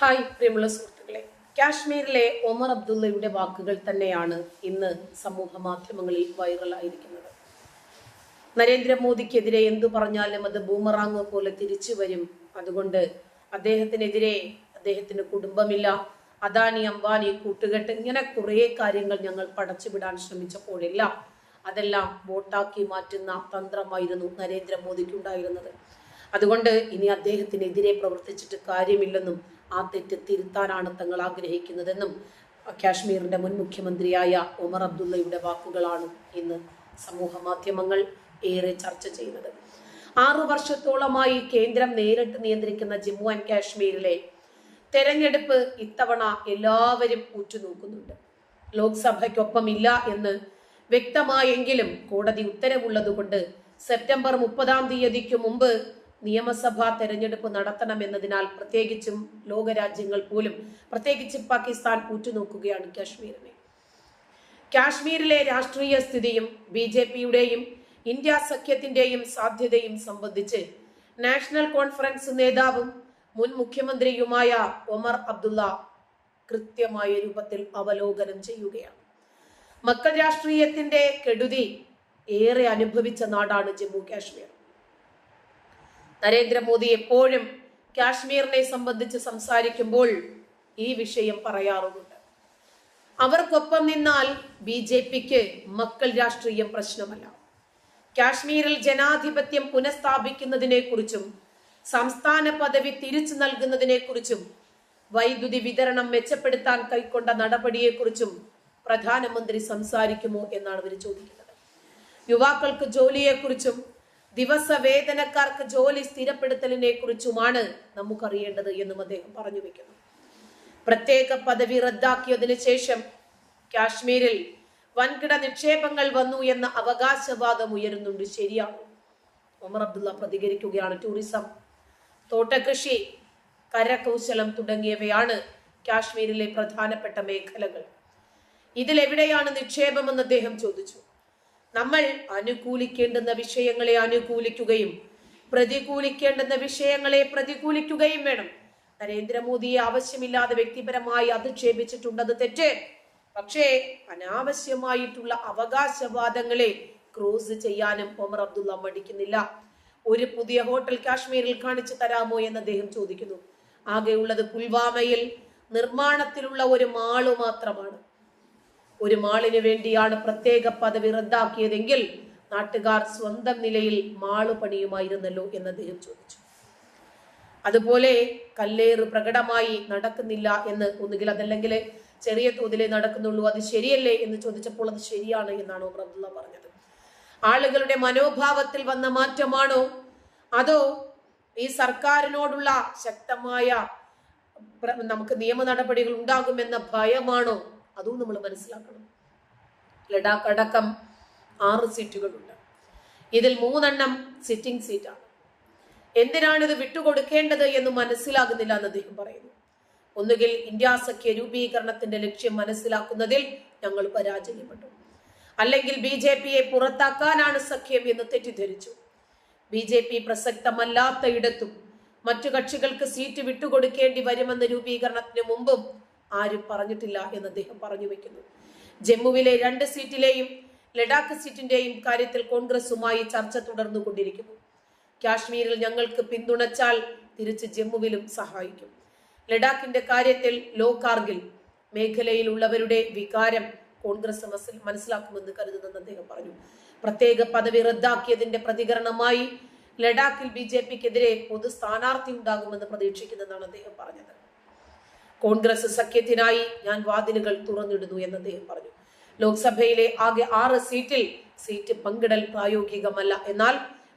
Hi പ്രിയമുള്ള സുഹൃത്തുക്കളെ. കാശ്മീരിലെ ഒമർ അബ്ദുള്ളയുടെ വാക്കുകൾ തന്നെയാണ് ഇന്ന് സമൂഹ മാധ്യമങ്ങളിൽ വൈറലായിരിക്കുന്നത്. നരേന്ദ്രമോദിക്കെതിരെ എന്തു പറഞ്ഞാലും അത് ബൂമറാങ് പോലെ തിരിച്ചു വരും. അതുകൊണ്ട് അദ്ദേഹത്തിനെതിരെ അദ്ദേഹത്തിന് കുടുംബമില്ല. അദാനി അംബാനി കൂട്ടുകെട്ട് ഇങ്ങനെ കുറേ കാര്യങ്ങൾ ഞങ്ങൾ പടച്ചുവിടാൻ ശ്രമിച്ചപ്പോഴെല്ലാം അതെല്ലാം വോട്ടാക്കി മാറ്റുന്ന തന്ത്രമായിരുന്നു നരേന്ദ്രമോദിക്കുണ്ടായിരുന്നത്. അതുകൊണ്ട് ഇനി അദ്ദേഹത്തിനെതിരെ പ്രവർത്തിച്ചിട്ട് കാര്യമില്ലെന്നും ആ തെറ്റ് തിരുത്താനാണ് തങ്ങൾ ആഗ്രഹിക്കുന്നതെന്നും കാശ്മീരിന്റെ മുൻ മുഖ്യമന്ത്രിയായ ഒമർ അബ്ദുള്ളയുടെ വാക്കുകളാണ് ഇന്ന് സമൂഹ മാധ്യമങ്ങൾ ഏറെ ചർച്ച ചെയ്യുന്നത്. ആറു വർഷത്തോളമായി കേന്ദ്രം നേരിട്ട് നിയന്ത്രിക്കുന്ന ജമ്മു ആൻഡ് കാശ്മീരിലെ തെരഞ്ഞെടുപ്പ് ഇത്തവണ എല്ലാവരും ഉറ്റുനോക്കുന്നുണ്ട്. ലോക്സഭയ്ക്കൊപ്പമില്ല എന്ന് വ്യക്തമായെങ്കിലും കോടതി ഉത്തരവുള്ളതുകൊണ്ട് സെപ്റ്റംബർ മുപ്പതാം തീയതിക്ക് മുമ്പ് നിയമസഭാ തെരഞ്ഞെടുപ്പ് നടത്തണമെന്നതിനാൽ പ്രത്യേകിച്ചും ലോകരാജ്യങ്ങൾ പോലും പ്രത്യേകിച്ച് പാകിസ്ഥാൻ ഉറ്റുനോക്കുകയാണ് കാശ്മീരിനെ. കാശ്മീരിലെ രാഷ്ട്രീയ സ്ഥിതിയും ബി ജെ പിയുടെയും ഇന്ത്യ സഖ്യത്തിന്റെയും സാധ്യതയും സംബന്ധിച്ച് നാഷണൽ കോൺഫറൻസ് നേതാവും മുൻ മുഖ്യമന്ത്രിയുമായ ഒമർ അബ്ദുള്ള കൃത്യമായ രൂപത്തിൽ അവലോകനം ചെയ്യുകയാണ്. മക്കൾ രാഷ്ട്രീയത്തിന്റെ കെടുതി ഏറെ അനുഭവിച്ച നാടാണ് ജമ്മു കാശ്മീർ. നരേന്ദ്രമോദി എപ്പോഴും കാശ്മീരിനെ സംബന്ധിച്ച് സംസാരിക്കുമ്പോൾ ഈ വിഷയം പറയാറുമുണ്ട്. അവർക്കൊപ്പം നിന്നാൽ ബി ജെ പിക്ക് മക്കൾ രാഷ്ട്രീയം പ്രശ്നമല്ല. കാശ്മീരിൽ ജനാധിപത്യം പുനഃസ്ഥാപിക്കുന്നതിനെ കുറിച്ചും സംസ്ഥാന പദവി തിരിച്ചു നൽകുന്നതിനെ കുറിച്ചും വൈദ്യുതി വിതരണം മെച്ചപ്പെടുത്താൻ കൈക്കൊണ്ട നടപടിയെക്കുറിച്ചും പ്രധാനമന്ത്രി സംസാരിക്കുമോ എന്നാണ് ഇവർ ചോദിക്കുന്നത്. യുവാക്കൾക്ക് ജോലിയെക്കുറിച്ചും ദിവസ വേതനക്കാർക്ക് ജോലി സ്ഥിരപ്പെടുത്തലിനെ കുറിച്ചുമാണ് നമുക്കറിയേണ്ടത് എന്നും അദ്ദേഹം പറഞ്ഞു വെക്കുന്നു. പ്രത്യേക പദവി റദ്ദാക്കിയതിനു ശേഷം കാശ്മീരിൽ വൻകിട നിക്ഷേപങ്ങൾ വന്നു എന്ന അവകാശവാദം ഉയരുന്നുണ്ട്. ശരിയാണ്? ഒമർ അബ്ദുള്ള പ്രതികരിക്കുകയാണ്. ടൂറിസം തോട്ടകൃഷി കരകൗശലം തുടങ്ങിയവയാണ് കാശ്മീരിലെ പ്രധാനപ്പെട്ട മേഖലകൾ. ഇതിലെവിടെയാണ് നിക്ഷേപമെന്ന് അദ്ദേഹം ചോദിച്ചു. നമ്മൾ അനുകൂലിക്കേണ്ടുന്ന വിഷയങ്ങളെ അനുകൂലിക്കുകയും പ്രതികൂലിക്കേണ്ടുന്ന വിഷയങ്ങളെ പ്രതികൂലിക്കുകയും വേണം. നരേന്ദ്രമോദിയെ ആവശ്യമില്ലാതെ വ്യക്തിപരമായി അധിക്ഷേപിച്ചിട്ടുണ്ടത് തെറ്റ്. പക്ഷേ അനാവശ്യമായിട്ടുള്ള അവകാശവാദങ്ങളെ ക്രോസ് ചെയ്യാനും ഒമർ അബ്ദുള്ള മടിക്കുന്നില്ല. ഒരു പുതിയ ഹോട്ടൽ കാശ്മീരിൽ കാണിച്ചു തരാമോ എന്ന് അദ്ദേഹം ചോദിക്കുന്നു. ആകെയുള്ളത് പുൽവാമയിൽ നിർമ്മാണത്തിലുള്ള ഒരു മാൾ മാത്രമാണ്. ഒരു മാളിനു വേണ്ടിയാണ് പ്രത്യേക പദവി റദ്ദാക്കിയതെങ്കിൽ നാട്ടുകാർ സ്വന്തം നിലയിൽ മാൾ പണിയുമായിരുന്നല്ലോ എന്ന് അദ്ദേഹം ചോദിച്ചു. അതുപോലെ കല്ലേറ് പ്രകടമായി നടക്കുന്നില്ല എന്ന് ഒന്നുകിൽ അതല്ലെങ്കിൽ ചെറിയ തോതിലേ നടക്കുന്നുള്ളൂ അത് ശരിയല്ലേ എന്ന് ചോദിച്ചപ്പോൾ അത് ശരിയാണ് എന്നാണ് ഉമർ അബ്ദുള്ള പറഞ്ഞത്. ആളുകളുടെ മനോഭാവത്തിൽ വന്ന മാറ്റമാണോ? അതോ ഈ സർക്കാരിനോടുള്ള ശക്തമായ നമുക്ക് നിയമ നടപടികൾ ഉണ്ടാകുമെന്ന ഭയമാണോ? അതും നമ്മൾ മനസ്സിലാക്കണം. ലഡാക്ക് അടക്കം ആറ് സീറ്റുകളുണ്ട്. ഇതിൽ മൂന്നെണ്ണം സിറ്റിംഗ് സീറ്റാണ് എന്തിനാണ് ഇത് വിട്ടുകൊടുക്കേണ്ടത് എന്ന് മനസ്സിലാകുന്നില്ല എന്ന് അദ്ദേഹം പറയുന്നു. ഒന്നുകിൽ ഇന്ത്യ സഖ്യ രൂപീകരണത്തിന്റെ ലക്ഷ്യം മനസ്സിലാക്കുന്നതിൽ ഞങ്ങൾ പരാജയപ്പെട്ടു. അല്ലെങ്കിൽ ബി ജെ പിയെ പുറത്താക്കാനാണ് സഖ്യം എന്ന് തെറ്റിദ്ധരിച്ചു. ബി ജെ പി പ്രസക്തമല്ലാത്ത ഇടത്തും മറ്റു കക്ഷികൾക്ക് സീറ്റ് വിട്ടുകൊടുക്കേണ്ടി വരുമെന്ന രൂപീകരണത്തിന് മുമ്പും ആരും പറഞ്ഞിട്ടില്ല എന്ന് അദ്ദേഹം പറഞ്ഞു വെക്കുന്നു. ജമ്മുവിലെ രണ്ട് സീറ്റിലെയും ലഡാക്ക് സീറ്റിന്റെയും കാര്യത്തിൽ കോൺഗ്രസുമായി ചർച്ച തുടർന്നു കൊണ്ടിരിക്കുന്നു കാശ്മീരിൽ ഞങ്ങൾക്ക് പിന്തുണച്ചാൽ തിരിച്ച് ജമ്മുവിലും സഹായിക്കും. ലഡാക്കിന്റെ കാര്യത്തിൽ ലോ കാർഗിൽ മേഖലയിലുള്ളവരുടെ വികാരം കോൺഗ്രസ് മനസ്സിലാക്കുമെന്ന് കരുതുന്നെന്ന് അദ്ദേഹം പറഞ്ഞു. പ്രത്യേക പദവി റദ്ദാക്കിയതിന്റെ പ്രതികരണമായി ലഡാക്കിൽ ബി ജെ പിക്കെതിരെ പൊതു സ്ഥാനാർത്ഥി ഉണ്ടാകുമെന്ന് പ്രതീക്ഷിക്കുന്നെന്നാണ് അദ്ദേഹം പറഞ്ഞത്. കോൺഗ്രസ് സഖ്യത്തിനായി ഞാൻ വാതിലുകൾ തുറന്നിടുന്നു എന്ന് അദ്ദേഹം പറഞ്ഞു. ലോക്സഭയിലെ ആകെ ആറ് സീറ്റിൽ സീറ്റ് പങ്കിടൽ പ്രായോഗികമല്ല. എന്നാൽ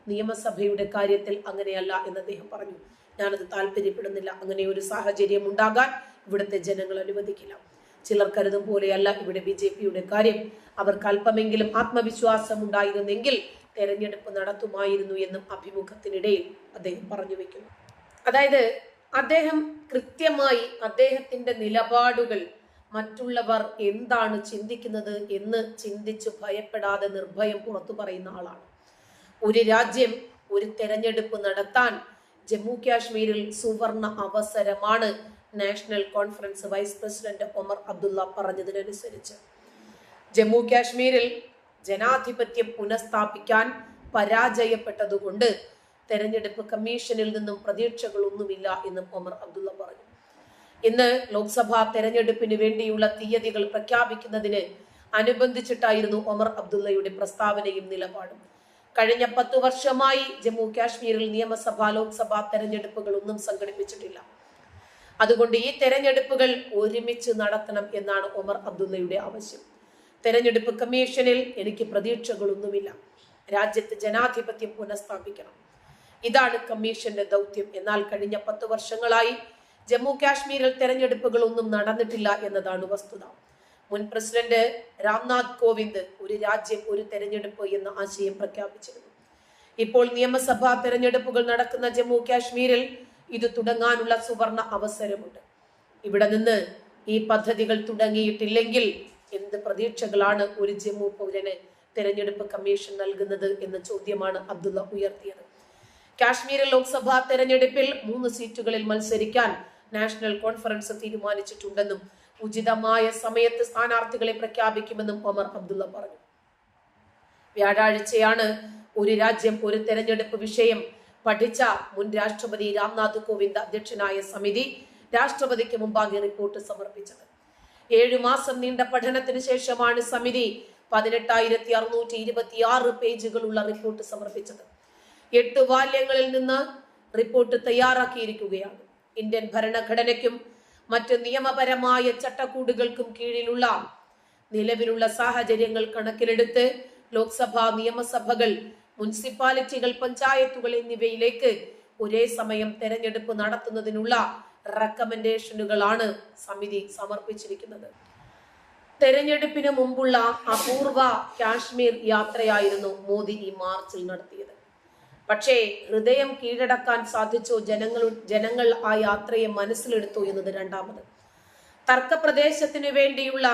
നിയമസഭയുടെ കാര്യത്തിൽ അങ്ങനെയല്ല എന്ന് അദ്ദേഹം പറഞ്ഞു. ഞാനത് താല്പര്യപ്പെടുന്നില്ല. അങ്ങനെ ഒരു സാഹചര്യം ഉണ്ടാകാൻ ഇവിടുത്തെ ജനങ്ങൾ അനുവദിക്കില്ല. ചിലർ കരുതും പോലെയല്ല ഇവിടെ ബി ജെ പിയുടെ കാര്യം. അവർക്ക് അല്പമെങ്കിലും ആത്മവിശ്വാസം ഉണ്ടായിരുന്നെങ്കിൽ തെരഞ്ഞെടുപ്പ് നടത്തുമായിരുന്നു എന്നും അഭിമുഖത്തിനിടയിൽ അദ്ദേഹം പറഞ്ഞു വെക്കുന്നു. അതായത് അദ്ദേഹം കൃത്യമായി അദ്ദേഹത്തിന്റെ നിലപാടുകൾ മറ്റുള്ളവർ എന്താണ് ചിന്തിക്കുന്നത് എന്ന് ചിന്തിച്ച് ഭയപ്പെടാതെ നിർഭയം പുറത്തു പറയുന്ന ആളാണ്. ഒരു രാജ്യം ഒരു തെരഞ്ഞെടുപ്പ് നടത്താൻ ജമ്മു കാശ്മീരിൽ സുവർണ അവസരമാണ് national conference vice president Omar Abdullah പറഞ്ഞതിനനുസരിച്ച്. Jammu കാശ്മീരിൽ ജനാധിപത്യം പുനഃസ്ഥാപിക്കാൻ പരാജയപ്പെട്ടതുകൊണ്ട് തെരഞ്ഞെടുപ്പ് കമ്മീഷനിൽ നിന്നും പ്രതീക്ഷകളൊന്നുമില്ല എന്നും ഒമർ അബ്ദുള്ള പറഞ്ഞു. ഇന്ന് ലോക്സഭാ തെരഞ്ഞെടുപ്പിന് വേണ്ടിയുള്ള തീയതികൾ പ്രഖ്യാപിക്കുന്നതിന് അനുബന്ധിച്ചിട്ടായിരുന്നു ഒമർ അബ്ദുള്ളയുടെ പ്രസ്താവനയും നിലപാടും. കഴിഞ്ഞ പത്തു വർഷമായി ജമ്മു കാശ്മീരിൽ നിയമസഭാ ലോക്സഭാ തെരഞ്ഞെടുപ്പുകൾ ഒന്നും സംഘടിപ്പിച്ചിട്ടില്ല. അതുകൊണ്ട് ഈ തെരഞ്ഞെടുപ്പുകൾ ഒരുമിച്ച് നടത്തണം എന്നാണ് ഒമർ അബ്ദുള്ളയുടെ ആവശ്യം. തെരഞ്ഞെടുപ്പ് കമ്മീഷനിൽ എനിക്ക് പ്രതീക്ഷകളൊന്നുമില്ല. രാജ്യത്ത് ജനാധിപത്യം പുനഃസ്ഥാപിക്കണം. ഇതാണ് കമ്മീഷന്റെ ദൗത്യം. എന്നാൽ കഴിഞ്ഞ പത്ത് വർഷങ്ങളായി ജമ്മു കാശ്മീരിൽ തെരഞ്ഞെടുപ്പുകളൊന്നും നടന്നിട്ടില്ല എന്നതാണ് വസ്തുത. മുൻ പ്രസിഡന്റ് രാംനാഥ് കോവിന്ദ് ഒരു രാജ്യം ഒരു തെരഞ്ഞെടുപ്പ് എന്ന ആശയം പ്രഖ്യാപിച്ചിരുന്നു. ഇപ്പോൾ നിയമസഭാ തെരഞ്ഞെടുപ്പുകൾ നടക്കുന്ന ജമ്മു കാശ്മീരിൽ ഇത് തുടങ്ങാനുള്ള സുവർണ അവസരമുണ്ട്. ഇവിടെ നിന്ന് ഈ പദ്ധതികൾ തുടങ്ങിയിട്ടില്ലെങ്കിൽ എന്ത് പ്രതീക്ഷകളാണ് ഒരു ജമ്മു പൗരന് തെരഞ്ഞെടുപ്പ് കമ്മീഷൻ നൽകുന്നത് എന്ന ചോദ്യമാണ് അബ്ദുള്ള ഉയർത്തിയത്. കാശ്മീരിൽ ലോക്സഭാ തെരഞ്ഞെടുപ്പിൽ മൂന്ന് സീറ്റുകളിൽ മത്സരിക്കാൻ നാഷണൽ കോൺഫറൻസ് തീരുമാനിച്ചിട്ടുണ്ടെന്നും ഉചിതമായ സമയത്ത് സ്ഥാനാർത്ഥികളെ പ്രഖ്യാപിക്കുമെന്നും ഒമർ അബ്ദുള്ള പറഞ്ഞു. വ്യാഴാഴ്ചയാണ് ഒരു രാജ്യം ഒരു തെരഞ്ഞെടുപ്പ് വിഷയം പഠിച്ച മുൻ രാഷ്ട്രപതി രാംനാഥ് കോവിന്ദ് അധ്യക്ഷനായ സമിതി രാഷ്ട്രപതിക്ക് മുമ്പാകെ റിപ്പോർട്ട് സമർപ്പിച്ചത്. ഏഴു മാസം നീണ്ട പഠനത്തിന് ശേഷമാണ് സമിതി പതിനെട്ടായിരത്തി അറുന്നൂറ്റി ഇരുപത്തി ആറ് പേജുകളുള്ള റിപ്പോർട്ട് സമർപ്പിച്ചത്. എട്ട് വാല്യങ്ങളിൽ നിന്ന് റിപ്പോർട്ട് തയ്യാറാക്കിയിരിക്കുകയാണ്. ഇന്ത്യൻ ഭരണഘടനയ്ക്കും മറ്റ് നിയമപരമായ ചട്ടക്കൂടുകൾക്കും കീഴിലുള്ള നിലവിലുള്ള സാഹചര്യങ്ങൾ കണക്കിലെടുത്ത് ലോക്സഭ നിയമസഭകൾ മുനിസിപ്പാലിറ്റികൾ പഞ്ചായത്തുകൾ എന്നിവയിലേക്ക് ഒരേ സമയം തെരഞ്ഞെടുപ്പ് നടത്തുന്നതിനുള്ള റെക്കമെൻഡേഷനുകളാണ് സമിതി സമർപ്പിച്ചിരിക്കുന്നത്. തെരഞ്ഞെടുപ്പിന് മുമ്പുള്ള അപൂർവ കാശ്മീർ യാത്രയായിരുന്നു മോദി ഈ മാർച്ചിൽ നടത്തിയത്. പക്ഷേ ഹൃദയം കീഴടക്കാൻ സാധിച്ചോ ജനങ്ങൾ ജനങ്ങൾ ആ യാത്രയെ മനസ്സിലെടുത്തു എന്നത് രണ്ടാമത്. തർക്കപ്രദേശത്തിന് വേണ്ടിയുള്ള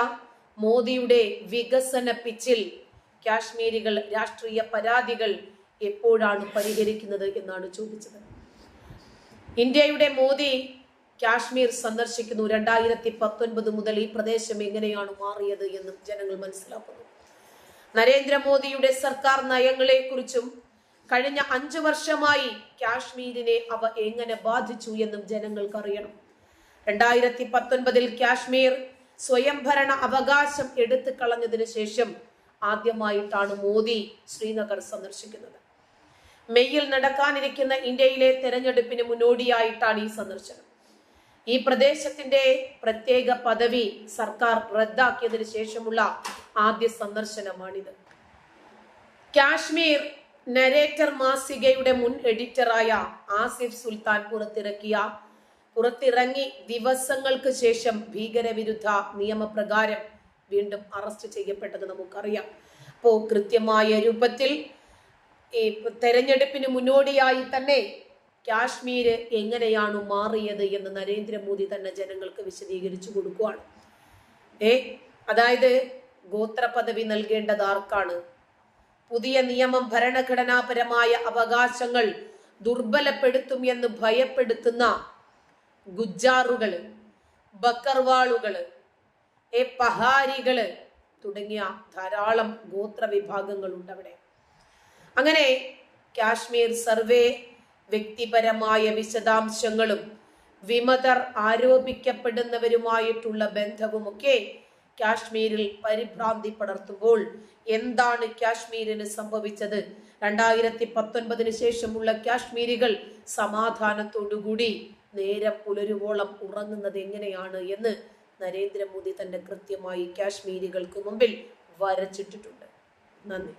മോദിയുടെ വികസന പിച്ചിൽ കാശ്മീരികൾ രാഷ്ട്രീയ പരാതികൾ എപ്പോഴാണ് പരിഹരിക്കുന്നത് എന്നാണ് ചോദിച്ചത്. ഇന്ത്യയുടെ മോദി കാശ്മീർ സന്ദർശിക്കുന്നു. രണ്ടായിരത്തി പത്തൊൻപത് മുതൽ ഈ പ്രദേശം എങ്ങനെയാണ് മാറിയത് എന്നും ജനങ്ങൾ മനസ്സിലാക്കുന്നു. നരേന്ദ്രമോദിയുടെ സർക്കാർ നയങ്ങളെക്കുറിച്ചും കഴിഞ്ഞ അഞ്ചു വർഷമായി കാശ്മീരിനെ അവ എങ്ങനെ ബാധിച്ചു എന്നും ജനങ്ങൾക്ക് അറിയണം രണ്ടായിരത്തി പത്തൊൻപതിൽ കാശ്മീർ സ്വയംഭരണ അവകാശം എടുത്തു കളഞ്ഞതിന് ശേഷം ആദ്യമായിട്ടാണ് മോദി ശ്രീനഗർ സന്ദർശിക്കുന്നത്. മെയ്യിൽ നടക്കാനിരിക്കുന്ന ഇന്ത്യയിലെ തെരഞ്ഞെടുപ്പിന് മുന്നോടിയായിട്ടാണ് ഈ സന്ദർശനം. ഈ പ്രദേശത്തിന്റെ പ്രത്യേക പദവി സർക്കാർ റദ്ദാക്കിയതിനു ശേഷമുള്ള ആദ്യ സന്ദർശനമാണിത്. കാശ്മീർ നരേറ്റർ മാസികയുടെ മുൻ എഡിറ്ററായ ആസിഫ് സുൽത്താൻ പുറത്തിറക്കിയ പുറത്തിറങ്ങി ദിവസങ്ങൾക്ക് ശേഷം ഭീകരവിരുദ്ധ നിയമപ്രകാരം വീണ്ടും അറസ്റ്റ് ചെയ്യപ്പെട്ടത് നമുക്കറിയാം. അപ്പോ കൃത്യമായ രൂപത്തിൽ ഈ തെരഞ്ഞെടുപ്പിന് മുന്നോടിയായി തന്നെ കാശ്മീര് എങ്ങനെയാണ് മാറിയത് എന്ന് നരേന്ദ്രമോദി തന്നെ ജനങ്ങൾക്ക് വിശദീകരിച്ചു കൊടുക്കുകയാണ് ഏ അതായത് ഗോത്ര പദവി നൽകേണ്ടത് ആർക്കാണ്? പുതിയ നിയമം ഭരണഘടനാപരമായ അവകാശങ്ങൾ ദുർബലപ്പെടുത്തും എന്ന് ഭയപ്പെടുത്തുന്ന ഗുജാറുകൾ ബക്കർവാളുകൾ എ പഹാരികൾ തുടങ്ങിയ ധാരാളം ഗോത്ര വിഭാഗങ്ങളുണ്ട് അവിടെ. അങ്ങനെ കാശ്മീർ സർവേ വ്യക്തിപരമായ വിശദാംശങ്ങളും വിമതർ ആരോപിക്കപ്പെടുന്നവരുമായിട്ടുള്ള ബന്ധവുമൊക്കെ കാശ്മീരിൽ പരിഭ്രാന്തി പടർത്തുമ്പോൾ എന്താണ് കാശ്മീരിന് സംഭവിച്ചത്? രണ്ടായിരത്തി പത്തൊൻപതിന് ശേഷമുള്ള കാശ്മീരികൾ സമാധാനത്തോടുകൂടി നേരം പുലരുവോളം ഉറങ്ങുന്നത് എങ്ങനെയാണ് എന്ന് നരേന്ദ്രമോദി തന്റെ കൃത്യമായി കാശ്മീരികൾക്ക് മുമ്പിൽ വരച്ചിട്ടിട്ടുണ്ട്. നന്ദി.